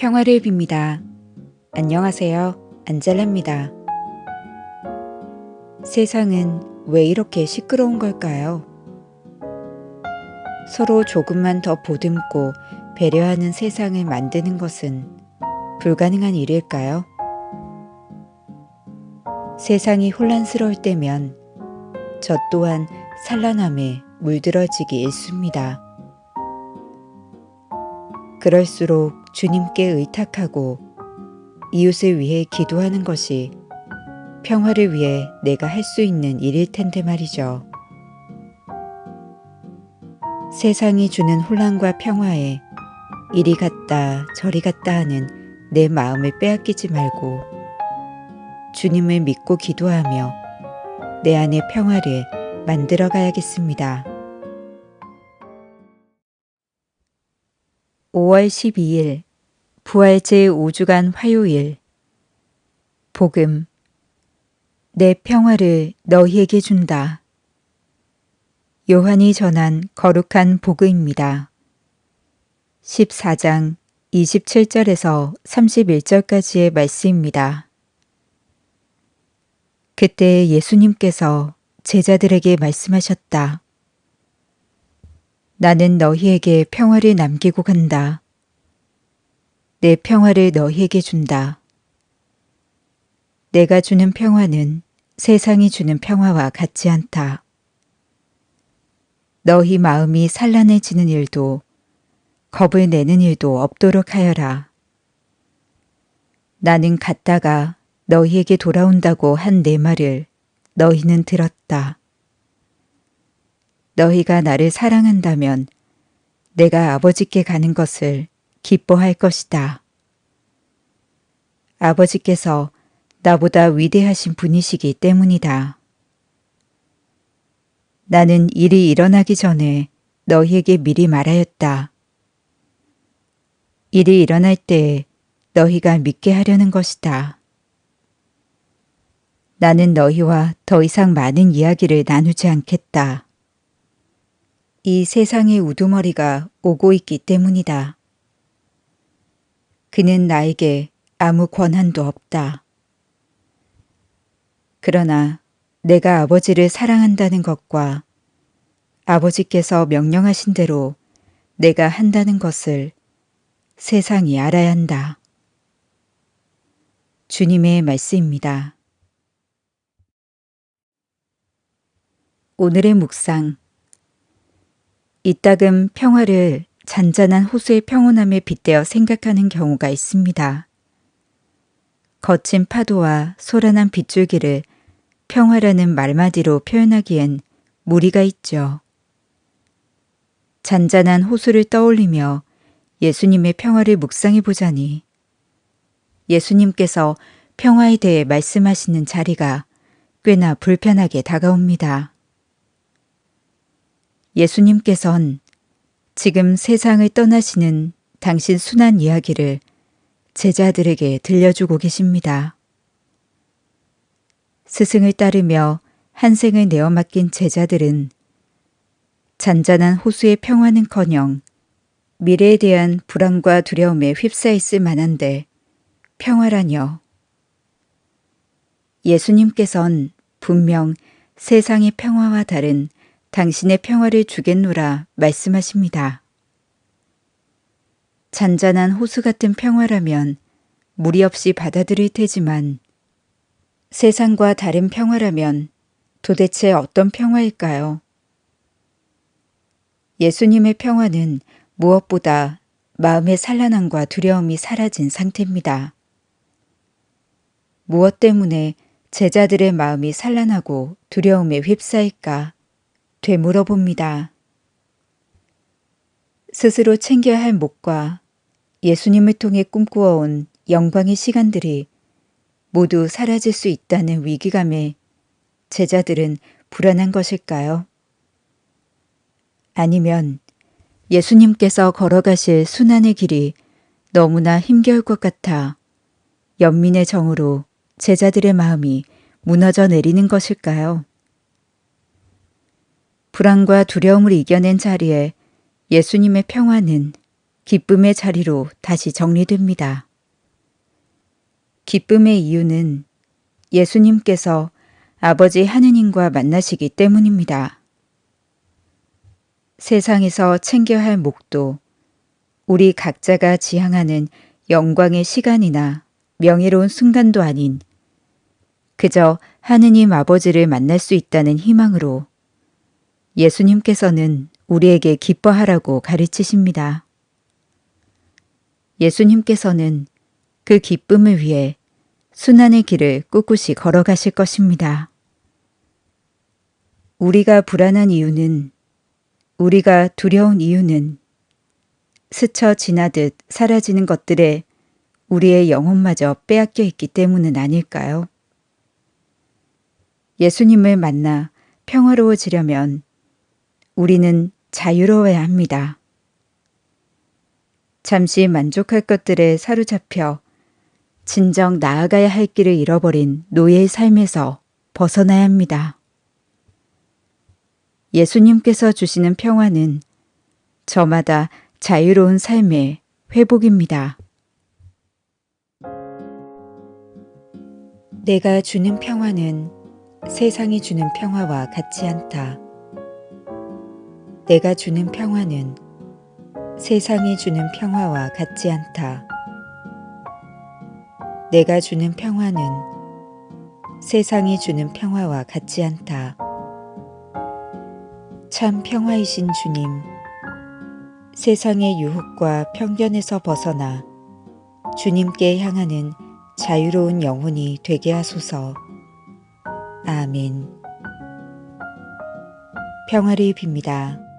평화를 빕니다. 안녕하세요. 안젤라입니다. 세상은 왜 이렇게 시끄러운 걸까요? 서로 조금만 더 보듬고 배려하는 세상을 만드는 것은 불가능한 일일까요? 세상이 혼란스러울 때면 저 또한 산란함에 물들어지기 일쑤입니다. 그럴수록 주님께 의탁하고 이웃을 위해 기도하는 것이 평화를 위해 내가 할 수 있는 일일 텐데 말이죠. 세상이 주는 혼란과 평화에 이리 갔다 저리 갔다 하는 내 마음을 빼앗기지 말고 주님을 믿고 기도하며 내 안의 평화를 만들어 가야겠습니다. 5월 12일 부활 제 5주간 화요일 복음 내 평화를 너희에게 준다. 요한이 전한 거룩한 복음입니다. 14장 27절에서 31절까지의 말씀입니다. 그때 예수님께서 제자들에게 말씀하셨다. 나는 너희에게 평화를 남기고 간다. 내 평화를 너희에게 준다. 내가 주는 평화는 세상이 주는 평화와 같지 않다. 너희 마음이 산란해지는 일도 겁을 내는 일도 없도록 하여라. 나는 갔다가 너희에게 돌아온다고 한 내 말을 너희는 들었다. 너희가 나를 사랑한다면 내가 아버지께 가는 것을 기뻐할 것이다. 아버지께서 나보다 위대하신 분이시기 때문이다. 나는 일이 일어나기 전에 너희에게 미리 말하였다. 일이 일어날 때 너희가 믿게 하려는 것이다. 나는 너희와 더 이상 많은 이야기를 나누지 않겠다. 이 세상의 우두머리가 오고 있기 때문이다. 그는 나에게 아무 권한도 없다. 그러나 내가 아버지를 사랑한다는 것과 아버지께서 명령하신 대로 내가 한다는 것을 세상이 알아야 한다. 주님의 말씀입니다. 오늘의 묵상 이따금 평화를 잔잔한 호수의 평온함에 빗대어 생각하는 경우가 있습니다. 거친 파도와 소란한 빗줄기를 평화라는 말마디로 표현하기엔 무리가 있죠. 잔잔한 호수를 떠올리며 예수님의 평화를 묵상해 보자니 예수님께서 평화에 대해 말씀하시는 자리가 꽤나 불편하게 다가옵니다. 예수님께선 지금 세상을 떠나시는 당신 순한 이야기를 제자들에게 들려주고 계십니다. 스승을 따르며 한 생을 내어 맡긴 제자들은 잔잔한 호수의 평화는커녕 미래에 대한 불안과 두려움에 휩싸였을 만한데 평화라뇨. 예수님께선 분명 세상의 평화와 다른 당신의 평화를 주겠노라 말씀하십니다. 잔잔한 호수 같은 평화라면 무리 없이 받아들일 테지만 세상과 다른 평화라면 도대체 어떤 평화일까요? 예수님의 평화는 무엇보다 마음의 산란함과 두려움이 사라진 상태입니다. 무엇 때문에 제자들의 마음이 산란하고 두려움에 휩싸일까? 되물어 봅니다. 스스로 챙겨야 할 목과 예수님을 통해 꿈꾸어온 영광의 시간들이 모두 사라질 수 있다는 위기감에 제자들은 불안한 것일까요? 아니면 예수님께서 걸어가실 순환의 길이 너무나 힘겨울 것 같아 연민의 정으로 제자들의 마음이 무너져 내리는 것일까요? 불안과 두려움을 이겨낸 자리에 예수님의 평화는 기쁨의 자리로 다시 정리됩니다. 기쁨의 이유는 예수님께서 아버지 하느님과 만나시기 때문입니다. 세상에서 챙겨야 할 목도 우리 각자가 지향하는 영광의 시간이나 명예로운 순간도 아닌 그저 하느님 아버지를 만날 수 있다는 희망으로 예수님께서는 우리에게 기뻐하라고 가르치십니다. 예수님께서는 그 기쁨을 위해 순환의 길을 꿋꿋이 걸어가실 것입니다. 우리가 불안한 이유는 우리가 두려운 이유는 스쳐 지나듯 사라지는 것들에 우리의 영혼마저 빼앗겨 있기 때문은 아닐까요? 예수님을 만나 평화로워지려면 우리는 자유로워야 합니다. 잠시 만족할 것들에 사로잡혀 진정 나아가야 할 길을 잃어버린 노예의 삶에서 벗어나야 합니다. 예수님께서 주시는 평화는 저마다 자유로운 삶의 회복입니다. 내가 주는 평화는 세상이 주는 평화와 같지 않다. 내가 주는 평화는 세상이 주는 평화와 같지 않다. 내가 주는 평화는 세상이 주는 평화와 같지 않다. 참 평화이신 주님, 세상의 유혹과 편견에서 벗어나 주님께 향하는 자유로운 영혼이 되게 하소서. 아멘. 평화를 빕니다.